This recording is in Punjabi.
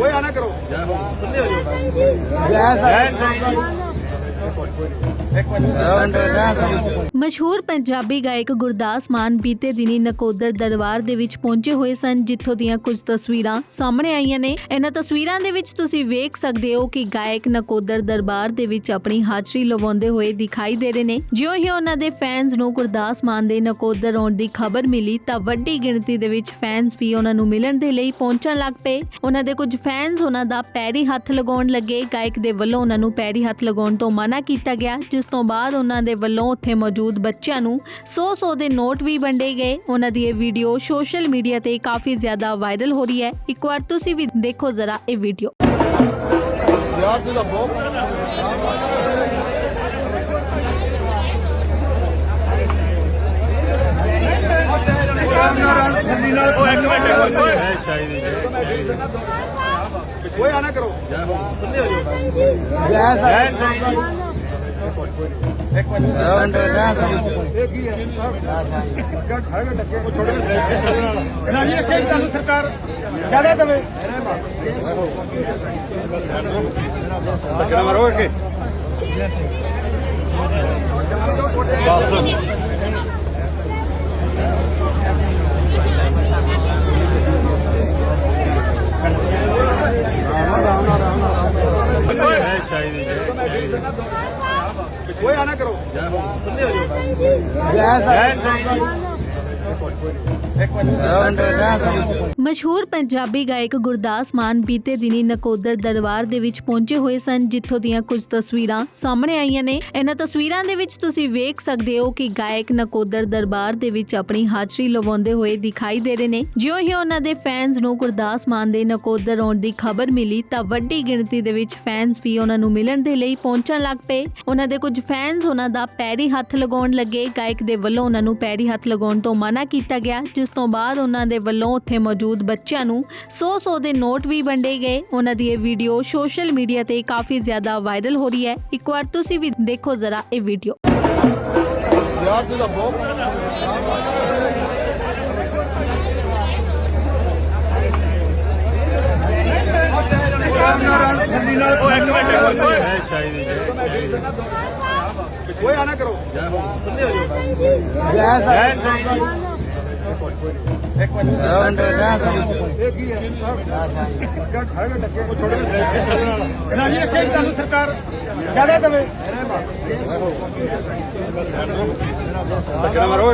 ਓਏ ਆਣਾ ਕਰੋ। ਮਸ਼ਹੂਰ ਪੰਜਾਬੀ ਗਾਇਕ ਗੁਰਦਾਸ ਮਾਨ ਬੀਤੇ ਦਿਨੀ ਨਕੋਦਰ ਦਰਬਾਰ ਦੇ ਵਿੱਚ ਪਹੁੰਚੇ ਹੋਏ ਸਨ, ਜਿੱਥੋਂ ਦੀਆਂ ਕੁਝ ਤਸਵੀਰਾਂ ਸਾਹਮਣੇ ਆਈਆਂ ਨੇ। ਇਹਨਾਂ ਤਸਵੀਰਾਂ ਦੇ ਵਿੱਚ ਤੁਸੀਂ ਵੇਖ ਸਕਦੇ ਹੋ ਕਿ ਗਾਇਕ ਨਕੋਦਰ ਦਰਬਾਰ ਦੇ ਵਿੱਚ ਆਪਣੀ ਹਾਜ਼ਰੀ ਲਵਾਉਂਦੇ ਹੋਏ ਦਿਖਾਈ ਦੇ ਰਹੇ ਨੇ। ਜਿਉਂ ਹੀ ਉਹਨਾਂ ਦੇ ਫੈਨਸ ਨੂੰ ਗੁਰਦਾਸ ਮਾਨ ਦੇ ਨਕੋਦਰ ਆਉਣ ਦੀ ਖਬਰ ਮਿਲੀ, ਤਾਂ ਵੱਡੀ ਗਿਣਤੀ ਦੇ ਵਿੱਚ ਫੈਨਸ ਵੀ ਉਹਨਾਂ ਨੂੰ ਮਿਲਣ ਦੇ ਲਈ ਪਹੁੰਚਣ ਲੱਗ ਪਏ। ਉਹਨਾਂ ਦੇ ਕੁਝ ਫੈਨਸ ਉਹਨਾਂ ਦਾ ਪੈਰੀ ਹੱਥ ਲਗਾਉਣ ਲੱਗੇ। ਗਾਇਕ ਦੇ ਵੱਲੋਂ ਉਹਨਾਂ ਨੂੰ ਪੈਰੀ ਹੱਥ ਲਗਾਉਣ ਤੋਂ ਮਨਾ ਕੀਤਾ ਗਿਆ, ਜਿਸ ਤੋਂ ਬਾਅਦ ਉਹਨਾਂ ਦੇ ਵੱਲੋਂ ਉੱਥੇ ਮੌਜੂਦ ਬੱਚਿਆਂ ਨੂੰ 100-100 ਦੇ ਨੋਟ ਵੀ ਵੰਡੇ ਗਏ। ਉਹਨਾਂ ਦੀ ਇਹ ਵੀਡੀਓ ਸੋਸ਼ਲ ਮੀਡੀਆ ਤੇ ਕਾਫੀ ਜ਼ਿਆਦਾ ਵਾਇਰਲ ਹੋ ਰਹੀ ਹੈ। ਇੱਕ ਵਾਰ ਤੁਸੀਂ ਵੀ ਦੇਖੋ ਜ਼ਰਾ ਇਹ ਵੀਡੀਓ। ਯਾਰ ਤੂੰ ਤਾਂ ਬਹੁਤ ਓਏ ਆਣਾ ਕਰੋ। ਇਹ ਕੀ ਹੈ ਕੱਟ ਹੈਗਾ ਟੱਕੇ ਛੋਟੇ ਰਾਜੀ ਰੱਖੇ ਤੁਹਾਨੂੰ ਸਰਕਾਰ ਜ਼ਿਆਦਾ ਦੇਵੇ ਧੱਕਾ ਮਾਰੋ ਅੱਗੇ ਓਏ ਆਣਾ ਕਰੋ। ਮਸ਼ਹੂਰ ਪੰਜਾਬੀ ਗਾਇਕ ਗੁਰਦਾਸ ਮਾਨ ਬੀਤੇ ਦਿਨੀ ਨਕੋਦਰ ਦਰਬਾਰ ਦੇ ਵਿੱਚ ਪਹੁੰਚੇ ਹੋਏ ਸਨ, ਜਿੱਥੋਂ ਦੀਆਂ ਕੁਝ ਤਸਵੀਰਾਂ ਸਾਹਮਣੇ ਆਈਆਂ ਨੇ। ਇਹਨਾਂ ਤਸਵੀਰਾਂ ਦੇ ਵਿੱਚ ਤੁਸੀਂ ਵੇਖ ਸਕਦੇ ਹੋ ਕਿ ਗਾਇਕ ਨਕੋਦਰ ਦਰਬਾਰ ਦੇ ਵਿੱਚ ਆਪਣੀ ਹਾਜ਼ਰੀ ਲਵਾਉਂਦੇ ਹੋਏ ਦਿਖਾਈ ਦੇ ਰਹੇ ਨੇ। ਜਿਉਂ ਹੀ ਉਹਨਾਂ ਦੇ ਫੈਨਸ ਨੂੰ ਗੁਰਦਾਸ ਮਾਨ ਦੇ ਨਕੋਦਰ ਆਉਣ ਦੀ ਖਬਰ ਮਿਲੀ, ਤਾਂ ਵੱਡੀ ਗਿਣਤੀ ਦੇ ਵਿੱਚ ਫੈਨਸ ਵੀ ਉਹਨਾਂ ਨੂੰ ਮਿਲਣ ਦੇ ਲਈ ਪਹੁੰਚਣ ਲੱਗ ਪਏ। ਉਹਨਾਂ ਦੇ ਕੁਝ ਫੈਨਸ ਉਹਨਾਂ ਦਾ ਪੈਰੀ ਹੱਥ ਲਗਾਉਣ ਲੱਗੇ। ਗਾਇਕ ਦੇ ਵੱਲੋਂ ਉਹਨਾਂ ਨੂੰ ਪੈਰੀ ਹੱਥ ਲਗਾਉਣ ਤੋਂ ਮਨਾ ਕੀਤਾ ਗਿਆ ਜਿਸ ਤੋਂ ਬਾਅਦ ਉਹਨਾਂ ਦੇ ਵੱਲੋਂ ਉੱਥੇ ਮੌਜੂਦ ਬੱਚਿਆਂ ਨੂੰ 100-100 ਦੇ ਨੋਟ ਵੀ ਵੰਡੇ ਗਏ। ਉਹਨਾਂ ਦੀ ਇਹ ਵੀਡੀਓ ਸੋਸ਼ਲ ਮੀਡੀਆ ਤੇ ਕਾਫੀ ਜ਼ਿਆਦਾ ਵਾਇਰਲ ਹੋ ਰਹੀ ਹੈ। ਇੱਕ ਵਾਰ ਤੁਸੀਂ ਵੀ ਦੇਖੋ ਜ਼ਰਾ ਇਹ ਵੀਡੀਓ ਯਾਰ ਤੂੰ ਤਾਂ ਬਹੁਤ ਓਏ ਆਣਾ ਕਰੋ। ਇਹ ਕੀ ਹੈ ਕੱਟ ਹੈਗਾ ਟੱਕੇ ਰੱਖੇ ਤੁਹਾਨੂੰ ਸਰਕਾਰ ਜ਼ਿਆਦਾ ਦੇਵੇ ਧੱਕਾ ਮਾਰੋ